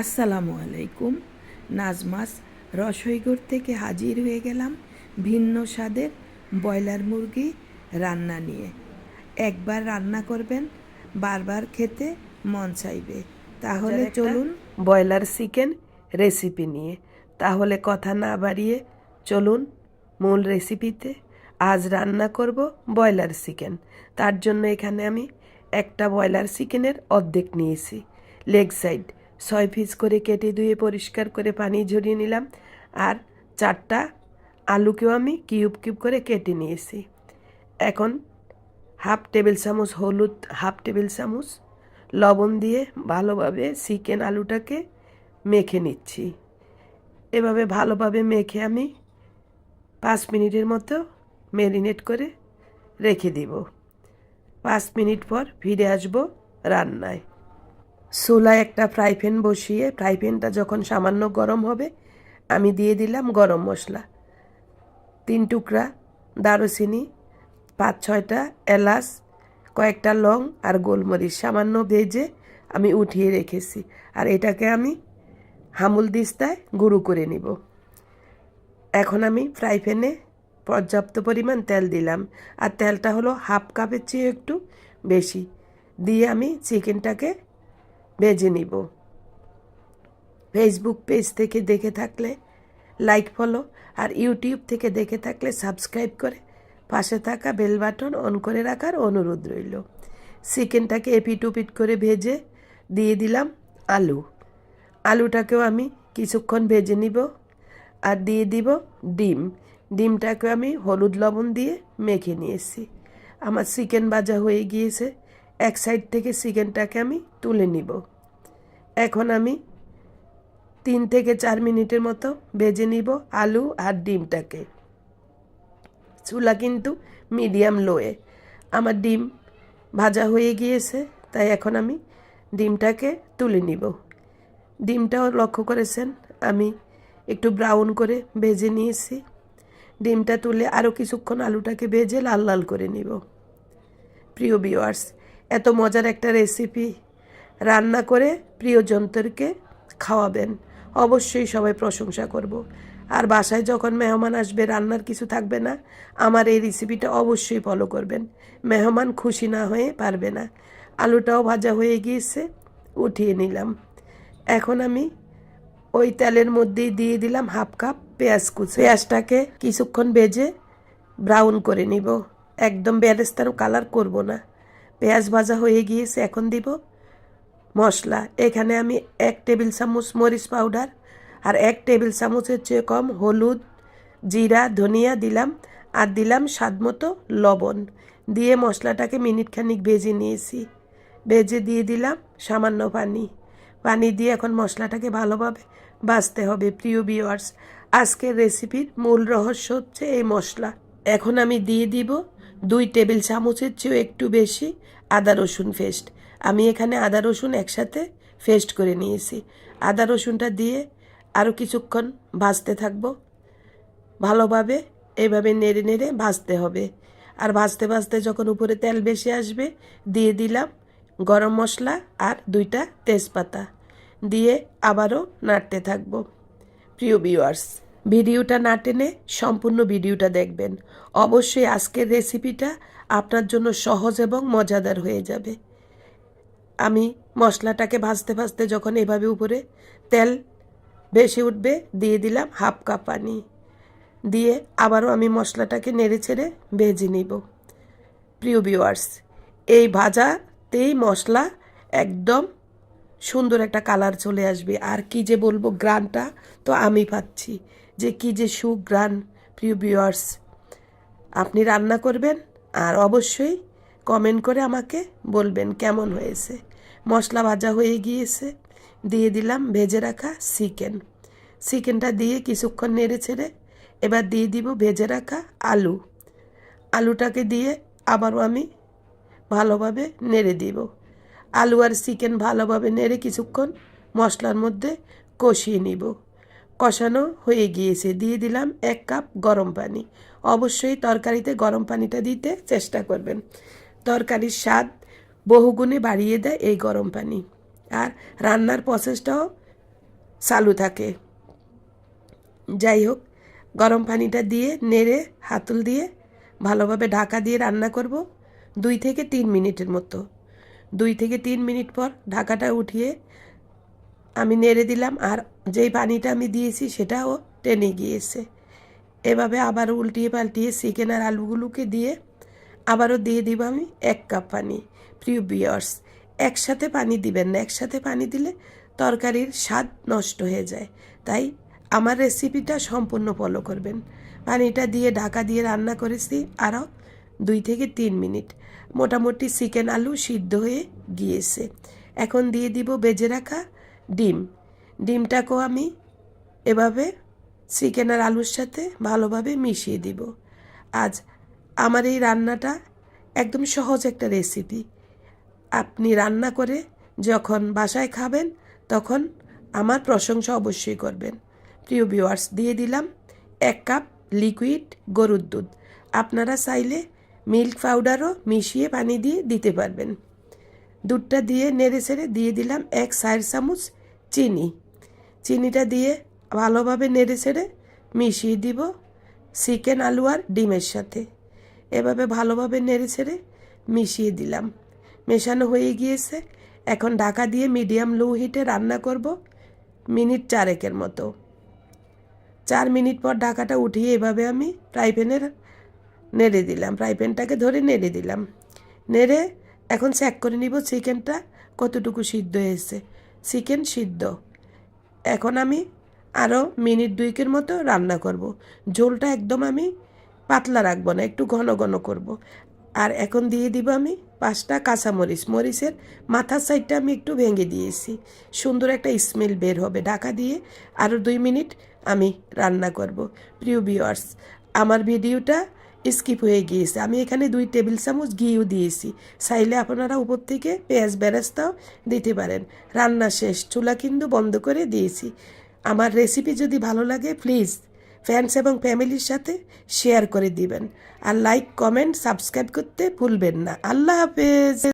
আসসালামু আলাইকুম। নাজমাস রসইগড় থেকে হাজির হয়ে গেলাম ভিন্ন স্বাদের ব্রয়লার মুরগি রান্না নিয়ে। একবার রান্না করবেন বারবার খেতে মন চাইবে। তাহলে চলুন ব্রয়লার চিকেন রেসিপি নিয়ে। তাহলে কথা না বাড়িয়ে চলুন মূল রেসিপিতে। আজ রান্না করব ব্রয়লার চিকেন। তার জন্য এখানে আমি একটা ব্রয়লার চিকেনের অর্ধেক নিয়েছি। লেগ সাইড ছয় পিস করে কেটে ধুয়ে পরিষ্কার করে পানি ঝরিয়ে নিলাম। আর চারটা আলুকেও আমি কিউব কিউব করে কেটে নিয়েছি। এখন হাফ টেবিল চামচ হলুদ, হাফ টেবিল চামচ লবণ দিয়ে ভালোভাবে চিকেন আলুটাকে মেখে নিচ্ছি। এভাবে ভালোভাবে মেখে আমি পাঁচ মিনিটের মতো ম্যারিনেট করে রেখে দিব। পাঁচ মিনিট পর ফিরে আসব রান্নায়। চুলায় একটা ফ্রাই প্যান বসিয়ে, ফ্রাই প্যানটা যখন সামান্য গরম হবে, আমি দিয়ে দিলাম গরম মশলা। তিন টুকরা দারুচিনি, পাঁচ ছয়টা এলাচ, কয়েকটা লং আর গোলমরিচ সামান্য ভেজে আমি উঠিয়ে রেখেছি। আর এটাকে আমি হামুল দিস্তায় গুঁড়ো করে নিব। এখন আমি ফ্রাই প্যানে পর্যাপ্ত পরিমাণ তেল দিলাম। আর তেলটা হলো হাফ কাপের চেয়ে একটু বেশি। দিয়ে আমি চিকেনটাকে ভেজে নিব। ফেসবুক পেজ থেকে দেখে থাকলে লাইক ফলো আর ইউটিউব থেকে দেখে থাকলে সাবস্ক্রাইব করে পাশে থাকা বেল বাটন অন করে রাখার অনুরোধ রইল। চিকেনটাকে এপিট উপিট করে ভেজে দিয়ে দিলাম আলু। আলুটাকেও আমি কিছুক্ষণ ভেজে নিব আর দিয়ে দিব ডিম। ডিমটাকে আমি হলুদ লবণ দিয়ে মেখে নিয়েছি। আমার চিকেন ভাজা হয়ে গিয়েছে। এক সাইড থেকে চিকেনটাকে আমি তুলে নিব। এখন আমি তিন থেকে চার মিনিটের মতো ভেজে নিব আলু আর ডিমটাকে। চুলা কিন্তু মিডিয়াম লোয়ে। আমার ডিম ভাজা হয়ে গিয়েছে, তাই এখন আমি ডিমটাকে তুলে নিব। ডিমটাও লক্ষ্য করেছেন, আমি একটু ব্রাউন করে ভেজে নিয়েছি। ডিমটা তুলে আরও কিছুক্ষণ আলুটাকে ভেজে লাল লাল করে নিব। প্রিয় বিওয়ার্স এত মজার একটা রেসিপি রান্না করে প্রিয় প্রিয়জনদেরকে খাওয়াবেন। অবশ্যই সবাই প্রশংসা করব। আর বাসায় যখন মেহমান আসবে, রান্নার কিছু থাকবে না, আমার এই রেসিপিটা অবশ্যই ফলো করবেন। মেহমান খুশি না হয়ে পারবে না। আলুটাও ভাজা হয়ে গিয়েছে, উঠিয়ে নিলাম। এখন আমি ওই তেলের মধ্যেই দিয়ে দিলাম হাফ কাপ পেঁয়াজ কুচি। পেঁয়াজটাকে কিছুক্ষণ ভেজে ব্রাউন করে নিব। একদম বেরেস্তারও কালার করব না। পেঁয়াজ ভাজা হয়ে গিয়েছে, এখন দিব মশলা। এখানে আমি এক টেবিল চামচ মরিচ পাউডার আর এক টেবিল চামচের চেয়ে কম হলুদ, জিরা, ধনিয়া দিলাম আর দিলাম স্বাদ মতো লবণ। দিয়ে মশলাটাকে মিনিট খানিক ভেজে নিয়েছি। ভেজে দিয়ে দিলাম সামান্য পানি। পানি দিয়ে এখন মশলাটাকে ভালোভাবে ভাজতে হবে, প্রিয় বিওয়ার্স আজকের রেসিপির মূল রহস্য হচ্ছে এই মশলা। এখন আমি দিয়ে দিব দুই টেবিল চামচের চেয়েও একটু বেশি আদা রসুন পেস্ট। আমি এখানে আদা রসুন একসাথে পেস্ট করে নিয়েছি। আদা রসুনটা দিয়ে আরও কিছুক্ষণ ভাজতে থাকব। ভালোভাবে এইভাবে নেড়ে নেড়ে ভাজতে হবে। আর ভাজতে ভাজতে যখন উপরে তেল বেশি আসবে, দিয়ে দিলাম গরম মশলা আর দুইটা তেজপাতা। দিয়ে আবারও নাড়তে থাকব। প্রিয় ভিউয়ার্স ভিডিওটা না টেনে সম্পূর্ণ ভিডিওটা দেখবেন। অবশ্যই আজকের রেসিপিটা আপনার জন্য সহজ এবং মজাদার হয়ে যাবে। আমি মশলাটাকে ভাজতে ভাজতে যখন এভাবে উপরে তেল বেশি উঠবে, দিয়ে দিলাম হাফ কাপ পানি। দিয়ে আবারও আমি মশলাটাকে নেড়ে ছেড়ে ভেজে নিব। প্রিয় ভিউয়ার্স এই ভাজাতেই মশলা একদম সুন্দর একটা কালার চলে আসবে। আর কি যে বলব, গ্রানটা তো আমি পাচ্ছি। যে কি যে সুগ্রান প্রিয় ভিউয়ার্স আপনি রান্না করবেন আর অবশ্যই কমেন্ট করে আমাকে বলবেন কেমন হয়েছে। মশলা ভাজা হয়ে গিয়েছে, দিয়ে দিলাম ভেজে রাখা চিকেন। চিকেনটা দিয়ে কিছুক্ষণ নেড়ে ছেড়ে এবার দিয়ে দিব ভেজে রাখা আলু। আলুটাকে দিয়ে আবারও আমি ভালোভাবে নেড়ে দিব। আলু আর চিকেন ভালোভাবে নেড়ে কিছুক্ষণ মশলার মধ্যে কষিয়ে নিব। কষানো হয়ে গিয়েছে। দিয়ে দিলাম এক কাপ গরম পানি। অবশ্যই তরকারিতে গরম পানিটা দিতে চেষ্টা করবেন। তরকারির স্বাদ বহুগুণে বাড়িয়ে দেয় এই গরম পানি। আর রান্নার প্রসেসটাও চালু থাকে। যাই হোক, গরম পানিটা দিয়ে নেড়ে হাতুল দিয়ে ভালোভাবে ঢাকা দিয়ে রান্না করব দুই থেকে তিন মিনিটের মতো। দুই থেকে তিন মিনিট পর ঢাকাটা উঠিয়ে আমি নেড়ে দিলাম আর যেই পানিটা আমি দিয়েছি সেটাও টেনে গিয়েছে। এভাবে আবার উল্টিয়ে পাল্টিয়ে চিকেন আর আলুগুলোকে দিয়ে আবারও দিয়ে দিব আমি এক কাপ পানি। প্রিয় বিয়ার্স একসাথে পানি দিবেন না, একসাথে পানি দিলে তরকারির স্বাদ নষ্ট হয়ে যায়। তাই আমার রেসিপিটা সম্পূর্ণ ফলো করবেন। পানিটা দিয়ে ঢাকা দিয়ে রান্না করেছি আরও দুই থেকে তিন মিনিট। মোটামুটি চিকেন আলু সিদ্ধ হয়ে গিয়েছে। এখন দিয়ে দিব বেজে রাখা ডিম। ডিমটাকেও আমি এভাবে চিকেন আর আলুর সাথে ভালোভাবে মিশিয়ে দিব। আজ আমার এই রান্নাটা একদম সহজ একটা রেসিপি। আপনি রান্না করে যখন বাসায় খাবেন, তখন আমার প্রশংসা অবশ্যই করবেন। প্রিয় ভিউয়ার্স, দিয়ে দিলাম এক কাপ লিকুইড গরুর দুধ। আপনারা চাইলে মিল্ক পাউডারও মিশিয়ে পানি দিয়ে দিতে পারবেন। দুধটা দিয়ে নেড়ে ছেড়ে দিয়ে দিলাম এক চার চামচ চিনি। চিনিটা দিয়ে ভালোভাবে নেড়ে ছেড়ে মিশিয়ে দিব চিকেন, আলু আর ডিমের সাথে। এভাবে ভালোভাবে নেড়ে ছেড়ে মিশিয়ে দিলাম। মেশানো হয়ে গিয়েছে। এখন ঢাকা দিয়ে মিডিয়াম লো হিটে রান্না করব মিনিট চারেকের মতো। চার মিনিট পর ঢাকাটা উঠিয়ে এভাবে আমি ফ্রাই প্যানের নেড়ে দিলাম। ফ্রাই প্যানটাকে ধরে নেড়ে দিলাম। নেড়ে এখন চেক করে নিব চিকেনটা কতটুকু সিদ্ধ হয়েছে। চিকেন সিদ্ধ। এখন আমি আরও মিনিট দুইকের মতো রান্না করব। ঝোলটা একদম আমি পাতলা রাখব না, একটু ঘন ঘন করব। আর এখন দিয়ে দিব আমি পাঁচটা কাঁচামরিচ। মরিচের মাথার সাইডটা আমি একটু ভেঙে দিয়েছি। সুন্দর একটা স্মেল বের হবে। ঢাকা দিয়ে আরও দুই মিনিট আমি রান্না করব। প্রিয় ভিউয়ার্স আমার ভিডিওটা স্কিপ হয়ে গিয়েছে। আমি এখানে দুই টেবিল চামচ ঘিও দিয়েছি। চাইলে আপনারা উপর থেকে পেঁয়াজ বেরেস্তাও দিতে পারেন। রান্না শেষ, চুলা কিন্তু বন্ধ করে দিয়েছি। আমার রেসিপি যদি ভালো লাগে প্লিজ ফ্যান্স এবং ফ্যামিলির সাথে শেয়ার করে দিবেন। আর লাইক কমেন্ট সাবস্ক্রাইব করতে ভুলবেন না। আল্লাহ হাফেজ।